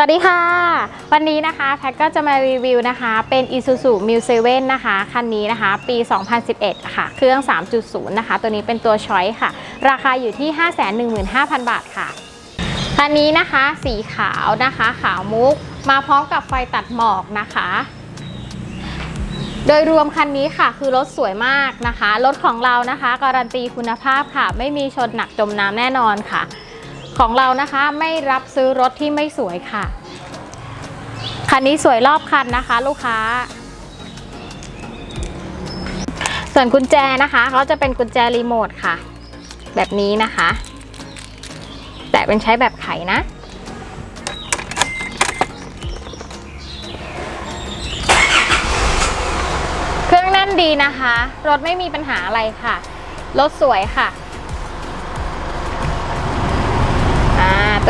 สวัสดีค่ะ วันนี้นะคะแพ็กก็จะมารีวิวนะคะ เป็น Isuzu m u 7 นะคะ คันนี้นะคะ ปี 2011 ค่ะ เครื่อง 3.0 นะคะ ตัวนี้เป็นตัวช้อยค่ะ ราคาอยู่ที่ 515,000 บาทค่ะ คันนี้นะคะ สีขาวนะคะ ขาวมุก มาพร้อมกับไฟตัดหมอกนะคะโดยรวมคันนี้ค่ะคือรถสวยมากนะคะ รถของเรานะคะ การันตีคุณภาพค่ะ ไม่มีชนหนักจมน้ำแน่นอนค่ะ ของเรานะคะไม่รับซื้อรถที่ไม่สวยค่ะ คันนี้สวยรอบคันนะคะ ลูกค้า ส่วนกุญแจนะคะเขาจะเป็นกุญแจรีโมทค่ะ แบบนี้นะคะ แต่เป็นใช้แบบไขนะเครื่องแน่นดีนะคะ รถไม่มีปัญหาอะไรค่ะ รถสวยค่ะ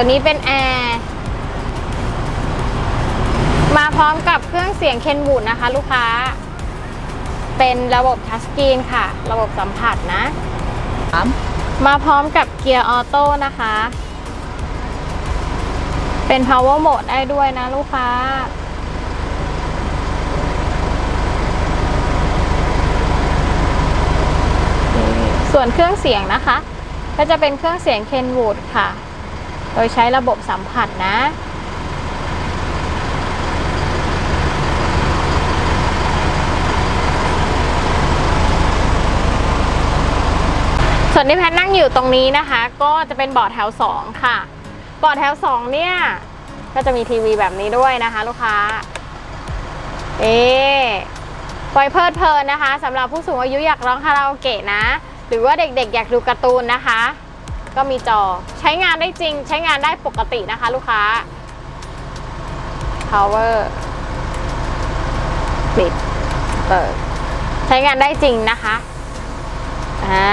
ตัวนี้เป็นแอร์มาพร้อมกับเครื่องเสียงเคนวูดนะคะ ลูกค้า เป็นระบบทัชสกรีนค่ะ ระบบสัมผัสนะมาพร้อมกับเกียร์ออโต้นะคะ เป็น power mode ได้ด้วยนะลูกค้า ส่วนเครื่องเสียงนะคะ ก็จะเป็นเครื่องเสียงเคนวูดค่ะ โดยใช้ระบบสัมผัสนะ ส่วนที่แพทนั่งอยู่ตรงนี้นะคะ ก็จะเป็นเบาะแถว 2 ค่ะเบาะแถว 2 เนี่ย ก็จะมีทีวีแบบนี้ด้วยนะคะ ลูกค้า เอ๊ปล่อยเพลิดเพลินนะคะสำหรับผู้สูงอายุอยากร้องคาราโอเกะนะ หรือว่าเด็กๆ อยากดูการ์ตูนนะคะ ก็มีจอใช้งานได้จริง ใช้งานได้ปกตินะคะ ลูกค้า power ปิดเปิดใช้งานได้จริงนะคะอ่า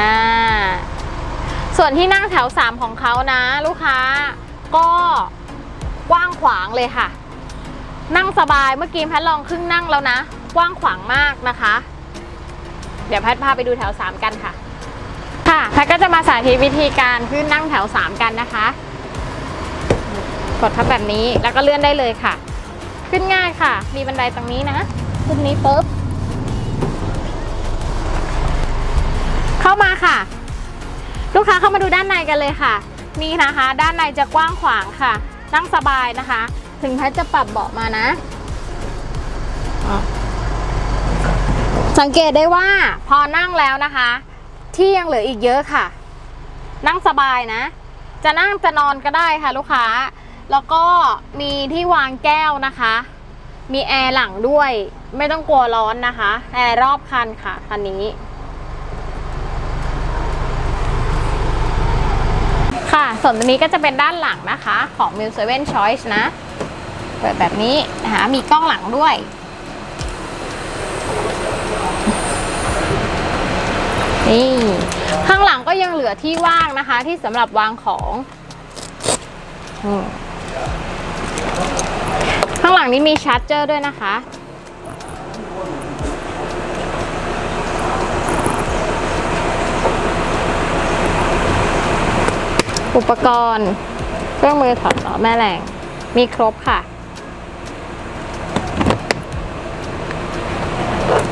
ส่วนที่นั่งแถว 3 ของเขานะ ลูกค้าก็กว้างขวางเลยค่ะ นั่งสบายเมื่อกี้แพทลองครึ่งนั่งแล้วนะ กว้างขวางมากนะคะ เดี๋ยวแพทพาไปดูแถว 3 กันค่ะ ค่ะแพทก็จะมาสาธิตวิธีการขึ้นนั่งแถว 3 กันนะคะ กดทับแบบนี้แล้วก็เลื่อนได้เลยค่ะ ขึ้นง่ายค่ะ มีบันไดตรงนี้นะ ขึ้นนี้ปุ๊บ เข้ามาค่ะ ลูกค้าเข้ามาดูด้านในกันเลยค่ะ นี่นะคะ ด้านในจะกว้างขวางค่ะ นั่งสบายนะคะ ถึงแพทจะปรับเบาะมานะอะสังเกตได้ว่าพอนั่งแล้วนะคะ ที่ยังเหลืออีกเยอะค่ะ นั่งสบายนะ จะนั่งจะนอนก็ได้ค่ะลูกค้า แล้วก็มีที่วางแก้วนะคะ มีแอร์หลังด้วย ไม่ต้องกลัวร้อนนะคะ แอร์รอบคันค่ะคันนี้ค่ะส่วนตัวนี้ก็จะเป็นด้านหลังนะคะของ m i l 7 Choice นะ เปิดแบบนี้นะคะมีกล้องหลังด้วย นี่ข้างหลังก็ยังเหลือที่ว่างนะคะ ที่สำหรับวางของข้างหลังนี้มีชาร์จเจอร์ด้วยนะคะอุปกรณ์ เครื่องมือถอดต่อแม่แรงมีครบค่ะ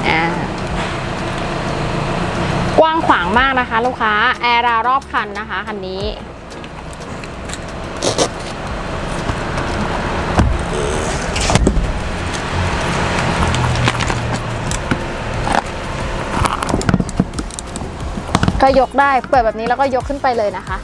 อ่ากว้างขวาง มากนะคะ ลูกค้า แอร์ราวรอบคันนะคะคันนี้ก็ยกได้ เปิดแบบนี้แล้วก็ยกขึ้นไปเลยนะคะ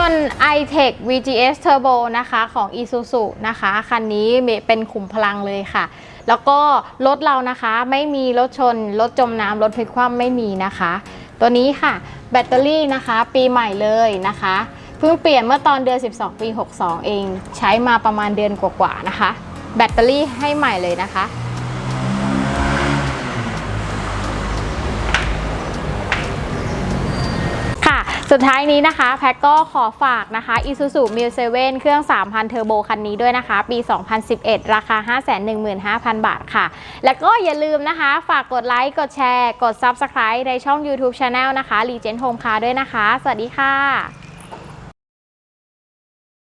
ยนต์ iTech VGS Turbo นะคะของ Isuzu นะคะ คันนี้เป็นขุมพลังเลยค่ะ แล้วก็รถเรานะคะไม่มีรถชน รถจมน้ำรถพลิกคว่ำไม่มีนะคะ ตัวนี้ค่ะ แบตเตอรี่นะคะปีใหม่เลยนะคะ เพิ่งเปลี่ยนเมื่อตอนเดือน 12 ปี 62 เอง ใช้มาประมาณเดือนกว่าๆนะคะ แบตเตอรี่ให้ใหม่เลยนะคะ ค่ะ สุดท้ายนี้นะคะ แพ็กก็ขอฝากนะคะ Isuzu m i l 7เครื่อง 3,000 เทอร์โบคันนี้ด้วยนะคะ ปี 2011 ราคา 515,000 บาทค่ะ แล้วก็อย่าลืมนะคะ ฝากกดไลค์ กดแชร์ กด Subscribe ในช่อง YouTube Channel นะคะ Legend Home Car ด้วยนะคะ สวัสดีค่ะ